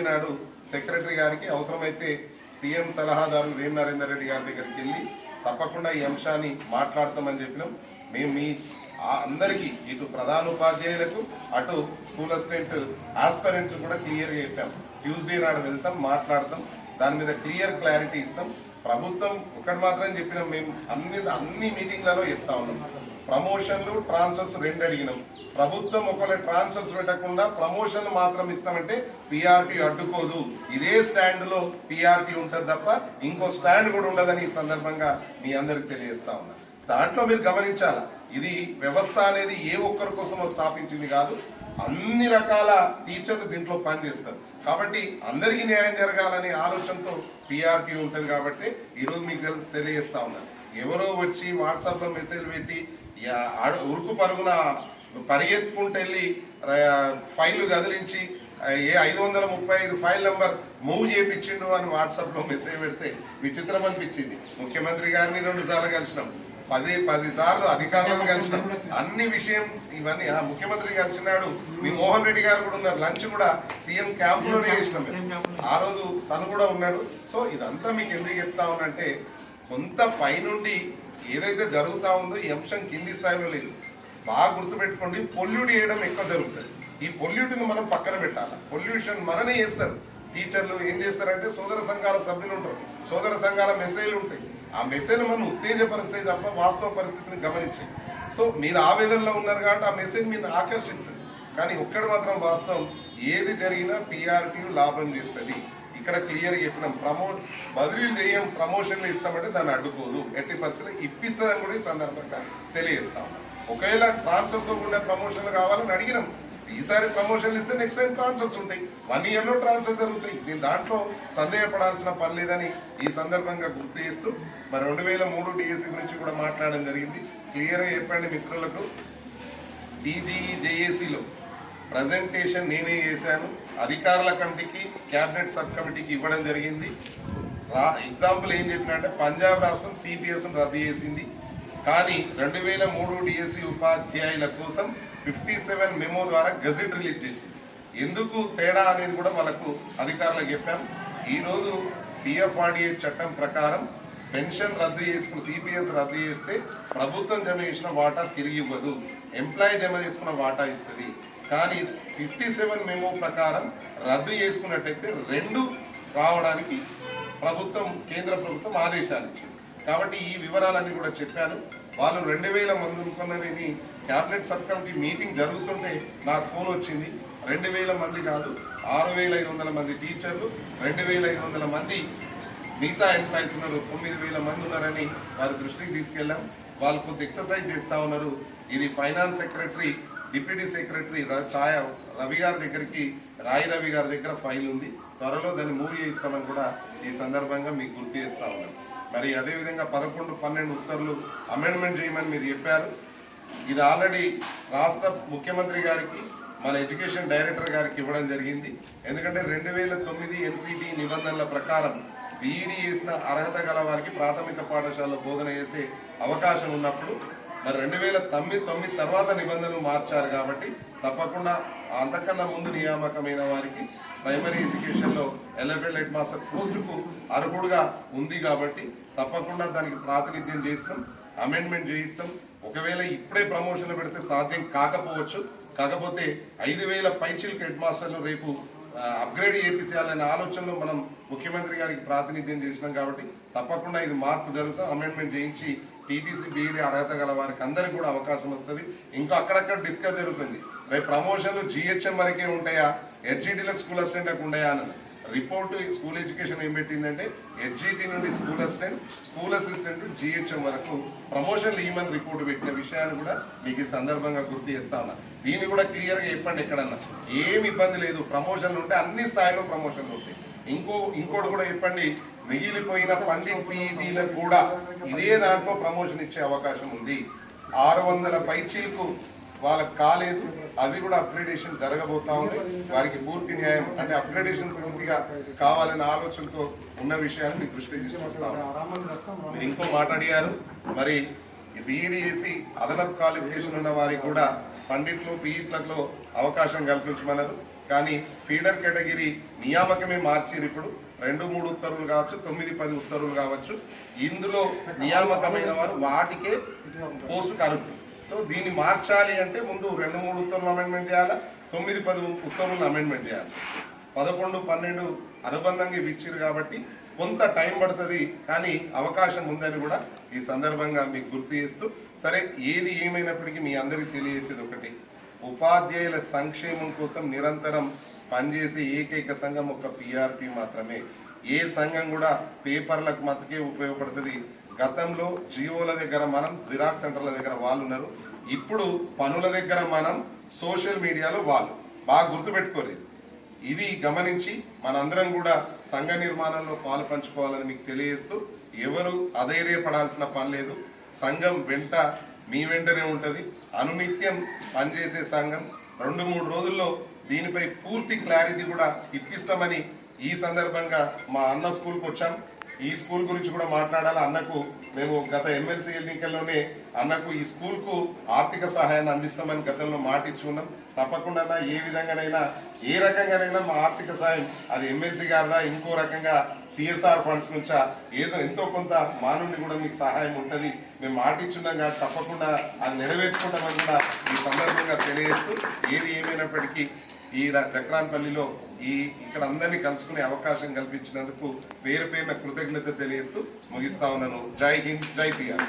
నాడు సెక్రటరీ గారికి అవసరమైతే సీఎం సలహాదారు వేం నరేందర్ రెడ్డి గారి దగ్గరికి వెళ్ళి తప్పకుండా ఈ అంశాన్ని మాట్లాడతామని చెప్పినాం. మేము మీ అందరికీ ఇటు ప్రధానోపాధ్యాయులకు అటు స్కూల్ అసిస్టెంట్ ఆస్పరెంట్స్ కూడా క్లియర్గా చెప్పాం. ట్యూస్డే నాడు వెళ్తాం మాట్లాడతాం. దాని మీద క్లియర్ క్లారిటీ ఇస్తాం. ప్రభుత్వం ఒకటి మాత్రం చెప్పినాం మేము అన్ని అన్ని మీటింగ్లలో చెప్తా ఉన్నాం. ప్రమోషన్లు ట్రాన్స్ఫర్స్ రెండు అడిగినాం. ప్రభుత్వం ఒకవేళ ట్రాన్స్ఫర్స్ పెట్టకుండా ప్రమోషన్లు మాత్రం ఇస్తామంటే పీఆర్పీ అడ్డుకోదు. ఇదే స్టాండ్లో పీఆర్పీ ఉంటుంది తప్ప ఇంకో స్టాండ్ కూడా ఉండదని ఈ సందర్భంగా మీ అందరికి తెలియజేస్తా ఉన్నా. దాంట్లో మీరు గమనించాలా ఇది వ్యవస్థ అనేది ఏ ఒక్కరి కోసమో స్థాపించింది కాదు అన్ని రకాల టీచర్లు దీంట్లో పనిచేస్తారు. కాబట్టి అందరికీ న్యాయం జరగాలనే ఆలోచనతో పీఆర్పీ ఉంటుంది కాబట్టి ఈరోజు మీకు తెలియజేస్తా ఉన్నాను ఎవరో వచ్చి వాట్సాప్లో మెసేజ్ పెట్టి ఉరుకు పరుగున పరిగెత్తుకుంటూ వెళ్ళి ఫైలు కదిలించి ఏ ఐదు వందల ముప్పై ఐదు ఫైల్ నెంబర్ మూవ్ చేయించిండు అని వాట్సాప్లో మెసేజ్ పెడితే విచిత్రం అనిపించింది. ముఖ్యమంత్రి గారిని రెండు సార్లు కలిసినాం. పది పది సార్లు అధికారులను కలిసినాం. అన్ని విషయం ఇవన్నీ ఆ, ముఖ్యమంత్రి కలిసినాడు. మీ మోహన్ రెడ్డి గారు కూడా ఉన్నారు. లంచ్ కూడా సీఎం క్యాంప్లోనే చేసినాం. ఆ రోజు తను కూడా ఉన్నాడు. సో ఇదంతా మీకు ఎందుకు చెప్తా ఉన్నంటే కొంత పైనుండి ఏదైతే జరుగుతా ఉందో ఈ అంశం కింది స్థాయిలో లేదు. బాగా గుర్తుపెట్టుకోండి పొల్యూట్ చేయడం ఎక్కువ జరుగుతుంది. ఈ పొల్యూట్ని మనం పక్కన పెట్టాలి? పొల్యూషన్ మననే చేస్తారు. టీచర్లు ఏం చేస్తారంటే సోదర సంఘాల సభ్యులు ఉంటారు. సోదర సంఘాల మెసేజ్లు ఉంటాయి. ఆ మెసేజ్ మనం ఉత్తేజపరిస్తే తప్ప వాస్తవ పరిస్థితిని గమనించి సో మీరు ఆవేదనలో ఉన్నారు కాబట్టి ఆ మెసేజ్ మీరు ఆకర్షిస్తుంది. కానీ ఒక్కటి మాత్రం వాస్తవం ఏది జరిగినా పిఆర్టీ లాభం చేస్తుంది. ఇక్కడ క్లియర్ చెప్పినాం. ప్రమోట్ బదిలీలు చేయం ప్రమోషన్లు ఇస్తామంటే దాన్ని అడ్డుకోదు. ఎట్టి పరిస్థితులు ఇప్పిస్తుందని కూడా ఈ సందర్భంగా తెలియజేస్తాం. ఒకవేళ ట్రాన్స్ఫర్తో కూడా ప్రమోషన్లు కావాలని అడిగినాం. ఈసారి ప్రమోషన్లు ఇస్తే నెక్స్ట్ టైం ట్రాన్స్ఫర్స్ ఉంటాయి. వన్ ఇయర్లో ట్రాన్స్ఫర్ జరుగుతాయి. దీని దాంట్లో సందేహపడాల్సిన పని లేదని ఈ సందర్భంగా గుర్తు చేస్తూ మరి రెండు వేల మూడు డిఎస్సి గురించి కూడా మాట్లాడడం జరిగింది. క్లియర్గా చెప్పండి మిత్రులకు. టీజీజేఏసీలో ప్రజెంటేషన్ నేనే చేశాను. అధికారుల కమిటీకి క్యాబినెట్ సబ్ కమిటీకి ఇవ్వడం జరిగింది. రా ఎగ్జాంపుల్ ఏం చెప్పినంటే పంజాబ్ రాష్ట్రం సిపిఎస్ను రద్దు చేసింది. కానీ రెండు వేల మూడు డిఎస్సి ఉపాధ్యాయుల కోసం ఫిఫ్టీ సెవెన్ మెమో ద్వారా గజెట్ రిలీజ్ చేసింది. ఎందుకు తేడా అనేది కూడా వాళ్ళకు అధికారులకు చెప్పాం. ఈరోజు పిఎఫ్ఆర్డిఏ చట్టం ప్రకారం పెన్షన్ రద్దు చేసుకున్న సిపిఎస్ రద్దు చేస్తే ప్రభుత్వం జమ చేసిన వాటా తిరిగి ఇవ్వదు. ఎంప్లాయీ జమ చేసుకున్న వాటా ఇస్తుంది. కానీ ఫిఫ్టీ సెవెన్ మెమో ప్రకారం రద్దు చేసుకున్నట్టయితే రెండు రావడానికి ప్రభుత్వం కేంద్ర ప్రభుత్వం ఆదేశాలు ఇచ్చింది. కాబట్టి ఈ వివరాలన్నీ కూడా చెప్పాను. వాళ్ళు రెండు వేల మంది అనుకున్నది క్యాబినెట్ సబ్ కమిటీ మీటింగ్ జరుగుతుంటే నాకు ఫోన్ వచ్చింది. రెండు వేల మంది కాదు ఆరు వేల ఐదు వందల మంది టీచర్లు రెండు వేల ఐదు వందల మంది మిగతా ఎంప్లాయీస్ ఉన్నారు. తొమ్మిది వేల మంది ఉన్నారని వారి దృష్టికి తీసుకెళ్ళాం. వాళ్ళు కొంత ఎక్సర్సైజ్ చేస్తూ ఉన్నారు. ఇది ఫైనాన్స్ సెక్రటరీ డిప్యూటీ సెక్రటరీ ర- ఛాయ రవి గారి దగ్గరికి రాయి రవి గారి దగ్గర ఫైల్ ఉంది. త్వరలో దాన్ని మూవ్ చేయిస్తామని కూడా ఈ సందర్భంగా మీకు గుర్తు చేస్తా ఉన్నాం మరి అదేవిధంగా పదకొండు పన్నెండు ఉత్తర్వులు అమెండ్మెంట్ చేయమని మీరు చెప్పారు. ఇది ఆల్రెడీ రాష్ట్ర ముఖ్యమంత్రి గారికి మన ఎడ్యుకేషన్ డైరెక్టర్ గారికి ఇవ్వడం జరిగింది. ఎందుకంటే రెండు వేల తొమ్మిది ఎన్సిటి నిబంధనల ప్రకారం బీఈడీ చేసిన అర్హత గల వారికి ప్రాథమిక పాఠశాలలో బోధన చేసే అవకాశం ఉన్నప్పుడు మరి రెండు వేల తొమ్మిది తొమ్మిది తర్వాత నిబంధనలు మార్చారు కాబట్టి తప్పకుండా అంతకన్నా ముందు నియామకమైన వారికి ప్రైమరీ ఎడ్యుకేషన్లో ఎలెవెల్ హెడ్ మాస్టర్ పోస్టుకు అర్హుడుగా ఉంది కాబట్టి తప్పకుండా దానికి ప్రాతినిధ్యం చేస్తాం అమెండ్మెంట్ చేయిస్తాం. ఒకవేళ ఇప్పుడే ప్రమోషన్లు పెడితే సాధ్యం కాకపోవచ్చు. కాకపోతే ఐదు వేల పైచిల్కి హెడ్ మాస్టర్లు రేపు అప్గ్రేడ్ చేయించాలనే ఆలోచనలో మనం ముఖ్యమంత్రి గారికి ప్రాతినిధ్యం చేసినాం కాబట్టి తప్పకుండా ఇది మార్పు జరుగుతాం. అమెండ్మెంట్ చేయించి టీటీసీ బీఈడీ అర్హత గల వారికి అందరికి కూడా అవకాశం వస్తుంది. ఇంకా అక్కడక్కడ డిస్కస్ జరుగుతుంది. రేపు ప్రమోషన్లు జిహెచ్ఎం వరకే ఉంటాయా? హెచ్జిటీలకు స్కూల్ అసిస్టెంట్లకు ఉంటాయా అని. రిపోర్ట్ స్కూల్ ఎడ్యుకేషన్ ఏం పెట్టిందంటే హెచ్జిటి నుండి school assistant school assistant GHM వరకు ప్రమోషన్లు ఈమని రిపోర్ట్ పెట్టిన విషయాన్ని కూడా మీకు ఈ సందర్భంగా గుర్తు చేస్తా ఉన్నా. దీన్ని కూడా క్లియర్గా చెప్పండి ఎక్కడన్నా. ఏమి ఇబ్బంది లేదు. ప్రమోషన్లు ఉంటే అన్ని స్థాయిలో ప్రమోషన్లు ఉంటాయి. ఇంకో ఇంకోటి కూడా చెప్పండి. మిగిలిపోయిన పండిట్ పీఈటీలకు కూడా ఇదే దాంట్లో ప్రమోషన్ ఇచ్చే అవకాశం ఉంది. ఆరు వందల పైచీలకు వాళ్ళకి కాలేదు. అవి కూడా అప్గ్రేడేషన్ జరగబోతా ఉంది. వారికి పూర్తి న్యాయం అంటే అప్గ్రేడేషన్ పూర్తిగా కావాలనే ఆలోచనతో ఉన్న విషయాన్ని మీకు దృష్టి తీసుకొస్తాం మీరు ఇంకో మాట్లాడారు మరి బీఈడి చేసి అదనపు క్వాలిఫికేషన్ ఉన్న వారికి కూడా పండిట్లు పీఈట్లలో అవకాశం కల్పించమన్నారు. కానీ ఫీడర్ కేటగిరీ నియామకమే మార్చిరు ఇప్పుడు. రెండు మూడు ఉత్తర్వులు కావచ్చు తొమ్మిది పది ఉత్తర్వులు కావచ్చు. ఇందులో నియామకమైన వారు వాటికే పోస్ట్ కరుపు. సో దీన్ని మార్చాలి అంటే ముందు రెండు మూడు ఉత్తర్వులు అమెండ్మెంట్ చేయాలా? తొమ్మిది పది ఉత్తర్వులను అమెండ్మెంట్ చేయాలి. పదకొండు పన్నెండు అనుబంధంగా ఇవి ఇచ్చిర్రు కాబట్టి కొంత టైం పడుతుంది కానీ అవకాశం ఉందని కూడా ఈ సందర్భంగా మీకు గుర్తు చేస్తూ సరే ఏది ఏమైనప్పటికీ మీ అందరికీ తెలియజేసేది ఒకటి. ఉపాధ్యాయుల సంక్షేమం కోసం నిరంతరం పనిచేసే ఏకైక సంఘం ఒక పిఆర్పి మాత్రమే. ఏ సంఘం కూడా పేపర్లకు మతకే ఉపయోగపడుతుంది. గతంలో జియోల దగ్గర మనం జిరాక్స్ సెంటర్ల దగ్గర వాళ్ళు ఉన్నారు. ఇప్పుడు పనుల దగ్గర మనం సోషల్ మీడియాలో వాళ్ళు. బాగా గుర్తుపెట్టుకోలేదు. ఇది గమనించి మనందరం కూడా సంఘ నిర్మాణంలో పాలు పంచుకోవాలని మీకు తెలియజేస్తూ ఎవరు అధైర్యపడాల్సిన పని లేదు. సంఘం వెంట మీ వెంటనే ఉంటుంది. అనునిత్యం పనిచేసే సంఘం. రెండు మూడు రోజుల్లో దీనిపై పూర్తి క్లారిటీ కూడా ఇప్పిస్తామని ఈ సందర్భంగా మా అన్న స్కూల్కి వచ్చాం. ఈ స్కూల్ గురించి కూడా మాట్లాడాలి. అన్నకు మేము గత ఎమ్మెల్సీ ఎన్నికల్లోనే అన్నకు ఈ స్కూల్కు ఆర్థిక సహాయాన్ని అందిస్తామని గతంలో మాట ఇచ్చుకున్నాం తప్పకుండా ఏ విధంగానైనా ఏ రకంగానైనా మా ఆర్థిక సహాయం అది ఎమ్మెల్సీ గారిదా ఇంకో రకంగా సిఎస్ఆర్ ఫండ్స్ నుంచా ఏదో ఎంతో కొంత మా నుండి కూడా మీకు సహాయం ఉంటుంది. మేము మాట ఇచ్చున్నాం కాబట్టి తప్పకుండా అది నెరవేర్చుకుంటామని కూడా ఈ సందర్భంగా తెలియజేస్తూ ఏది ఏమైనప్పటికీ ఈ ర- జక్రాన్పల్లిలో ఈ ఇక్కడ అందరినీ కలుసుకునే అవకాశం కల్పించినందుకు పేరు పేరున కృతజ్ఞత తెలియజేస్తూ ముగిస్తా ఉన్నాను. జై హింద్ జై పిఆర్